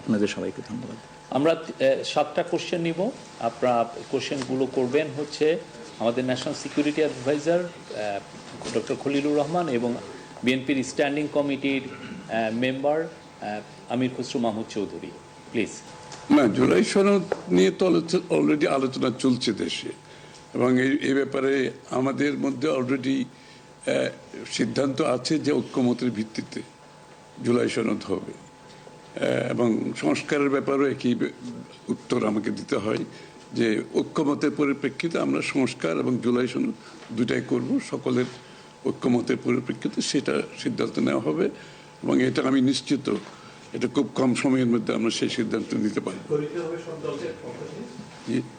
আপনাদের সবাইকে ধন্যবাদ। আমরা সাতটা কোশ্চেন নিব। আপনারা কোশ্চেনগুলো করবেন হচ্ছে আমাদের national security adviser doctor Khalilur Rahman এবং বিএনপির স্ট্যান্ডিং কমিটির মেম্বার আমির খসরু মাহমুদ চৌধুরী। প্লিজ না জুলাই সনদ নিয়ে তো অলরেডি আলোচনা চলছে দেশে। এবং এই ব্যাপারে আমাদের মধ্যে অলরেডি সিদ্ধান্ত আছে যে ঐক্যমতের ভিত্তিতে জুলাই সনদ হবে। এবং সংস্কারের ব্যাপারেও একই উত্তর আমাকে দিতে হয় যে ঐক্যমতের পরিপ্রেক্ষিতে আমরা সংস্কার এবং জুলাই সনদ দুটাই করব সকলের ঐক্যমতের পরিপ্রেক্ষিতে সেটা সিদ্ধান্ত নেওয়া হবে এবং এটা আমি নিশ্চিত এটা খুব কম সময়ের মধ্যে আমরা সেই সিদ্ধান্ত নিতে।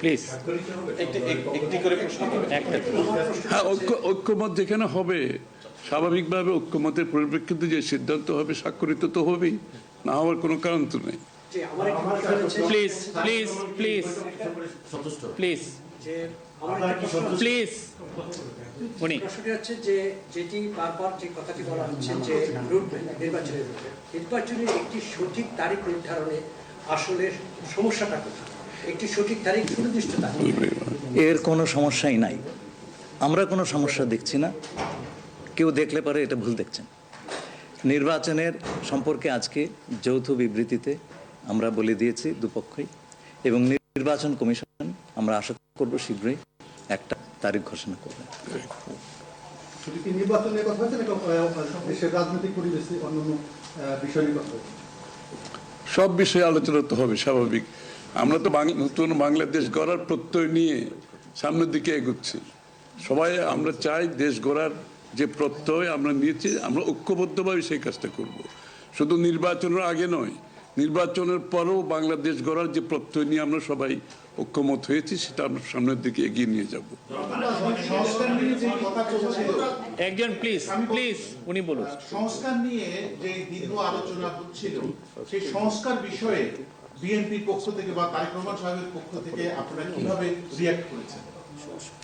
প্লিজ। একটা হ্যাঁ ঐক্য ঐক্যমত যেখানে হবে স্বাভাবিকভাবে ঐক্যমতের পরিপ্রেক্ষিতে যে সিদ্ধান্ত হবে স্বাক্ষরিত তো হবেই। না হওয়ার কোনো কারণ তো নেই। প্লিজ প্লিজ প্লিজ প্লিজ যে আমার একটি প্লিজ উনি। হচ্ছে যে যেটি বারবার যে কথাটি বলা হচ্ছে যে নির্বাচনের নির্বাচনের একটি সঠিক তারিখ নির্ধারণে আসলে সমস্যাটা কোথায়? একটি সঠিক তারিখ সুনির্দিষ্ট তারিখ। এর কোনো সমস্যাই নাই। আমরা কোনো সমস্যা দেখছি না। কেউ দেখলে পরে এটা ভুল দেখছেন। নির্বাচনের সম্পর্কে আজকে যৌথ বিবৃতিতে আমরা বলে দিয়েছি দুপক্ষই এবং নির্বাচন কমিশন আমরা আশা করব শীঘ্রই একটা তারিখ ঘোষণা করবে। সব বিষয়ে আলোচনা তো হবে স্বাভাবিক। আমরা তো নতুন বাংলাদেশ গড়ার প্রত্যয় নিয়ে সামনের দিকে এগোচ্ছি। সবাই আমরা চাই দেশ গড়ার যে প্রত্যয় আমরা নিয়েছি আমরা ঐক্যবদ্ধভাবে সেই কাজটা করব। শুধু নির্বাচনের আগে নয় নির্বাচনের পরেও বাংলাদেশ গড়ার যে প্রত্যয় নিয়ে আমরা সবাই ঐক্যমত হয়েছি সেটা আমরা সামনের দিকে এগিয়ে নিয়ে যাব। একজন প্লিজ প্লিজ উনি বলুন। সংস্কার নিয়ে যে দীর্ঘ আলোচনা হচ্ছিল সেই সংস্কার বিষয়ে বিএনপির পক্ষ থেকে বা তারেক রহমান সাহেবের পক্ষ থেকে আপনারা কীভাবে রিয়াক্ট করেছেন?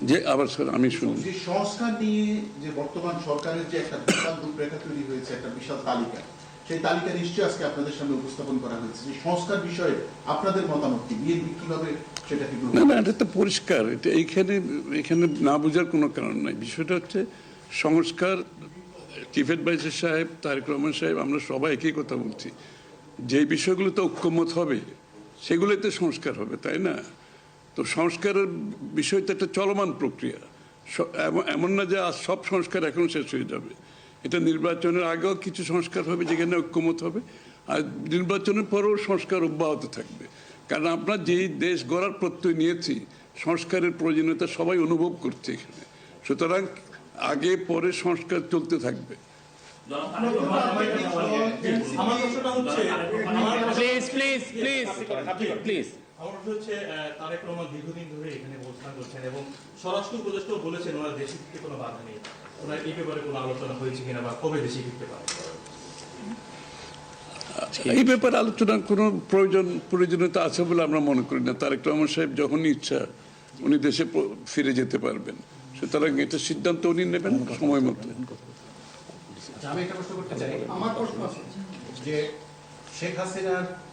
যে আবার স্যার আমি শুনি যে সংস্কার নিয়ে যে বর্তমান সরকারের যে একটা বিশাল রূপরেখা তৈরি হয়েছে একটা বিশাল তালিকা সেই তালিকা নিশ্চয়ই আজকে আপনাদের সামনে উপস্থাপন করা হয়েছে। যে সংস্কার বিষয়ে আপনাদের মতামত কি? বিএনপি কীভাবে সেটাকে না না এটা তো পরিষ্কার। এটা এইখানে এখানে না বোঝার কোনো কারণ নাই। বিষয়টা হচ্ছে সংস্কার চিফ অ্যাডভাইজার সাহেব তারেক রহমান সাহেব আমরা সবাই একই কথা বলছি। যে বিষয়গুলোতে ঐক্যমত হবে সেগুলোতে সংস্কার হবে তাই না? তো সংস্কারের বিষয় তো একটা চলমান প্রক্রিয়া। এমন- না যে আজ সব সংস্কার এখন শেষ হয়ে যাবে। এটা নির্বাচনের আগেও কিছু সংস্কার হবে যেখানে ঐক্যমত হবে। আর নির্বাচনের পরেও সংস্কার অব্যাহত থাকবে। কারণ আমরা যেই দেশ গড়ার প্রত্যয় নিয়েছি সংস্কারের প্রয়োজনীয়তা সবাই অনুভব করছে এখানে। সুতরাং আগে পরে সংস্কার চলতে থাকবে। আমার প্রশ্নটা হচ্ছে প্লিজ প্লিজ প্লিজ প্লিজ আমার হচ্ছে তারেক রহমান দীর্ঘদিন ধরে এখানে অবস্থান করছেন এবং স্বরাষ্ট্র উপদেষ্টাও বলেছেন ওনার দেশে ফিরতে কোনো বাধা নেই। ওনার এই ব্যাপারে কোনো আলোচনা হয়েছে কিনা বা কবে দেশে ফিরতে পারে এই ব্যাপারে আলোচনার কোনো প্রয়োজন প্রয়োজনীয়তা আছে বলে আমরা মনে করি না। তারেক রহমান সাহেব যখনই ইচ্ছা উনি দেশে ফিরে যেতে পারবেন। সুতরাং এটা সিদ্ধান্ত উনি নেবেন সময় মতো। আমি একটা প্রশ্ন করতে চাই। আমার প্রশ্ন আছে যে শেখ হাসিনার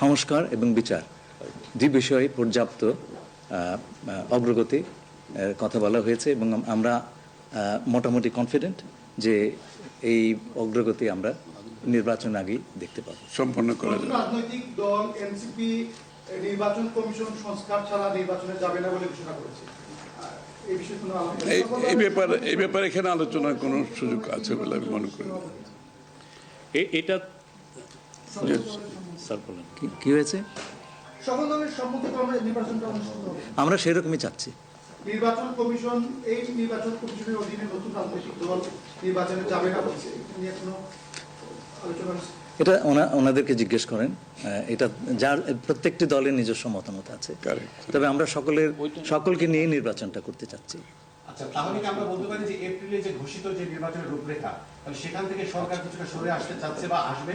সংস্কার এবং বিচার। দুই বিষয়ে পর্যাপ্ত অগ্রগতি কথা বলা হয়েছে এবং আমরা মোটামুটি কনফিডেন্ট যে এই অগ্রগতি আমরা নির্বাচন আগেই দেখতে পাবো। সম্পন্ন করা যাবে। রাজনৈতিক দল এনসিপি নির্বাচন কমিশন সংস্কার ছাড়া নির্বাচনে যাবে না বলে ঘোষণা করেছে। এই বিষয়ে কোনো আলোচনা এই এই ব্যাপারে এই ব্যাপারে এখানে আলোচনার কোনো সুযোগ আছে বলে আমি মনে করি। এটা কি- কি হয়েছে? আমরা সেরকমই চাচ্ছি। নির্বাচন কমিশন এই নির্বাচন কমিশনের অধীনে নতুন রাজনৈতিক দল নির্বাচনে যাবে না এটা নিয়ে কোনো আলোচনা এটা ওনাদেরকে জিজ্ঞেস করেন এটা যার প্রত্যেকটি দলের নিজস্ব মতামত আছে। তবে আমরা সকলের সকলকে নিয়ে নির্বাচনটা করতে চাচ্ছি। আচ্ছা তাহলে কি আমরা বলতে পারি যে এপ্রিলে যে ঘোষিত যে নির্বাচনের রূপরেখা সেখান থেকে সরকার কিছুটা সরে আসতে চাচ্ছে বা আসবে?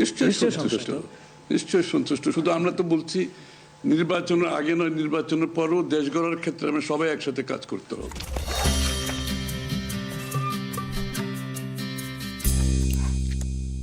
নিশ্চয়ই সন্তুষ্ট। নিশ্চয়ই সন্তুষ্ট। শুধু আমরা তো বলছি নির্বাচনের আগে নয় নির্বাচনের পরও দেশ গড়ার ক্ষেত্রে আমরা সবাই একসাথে কাজ করতে হবে।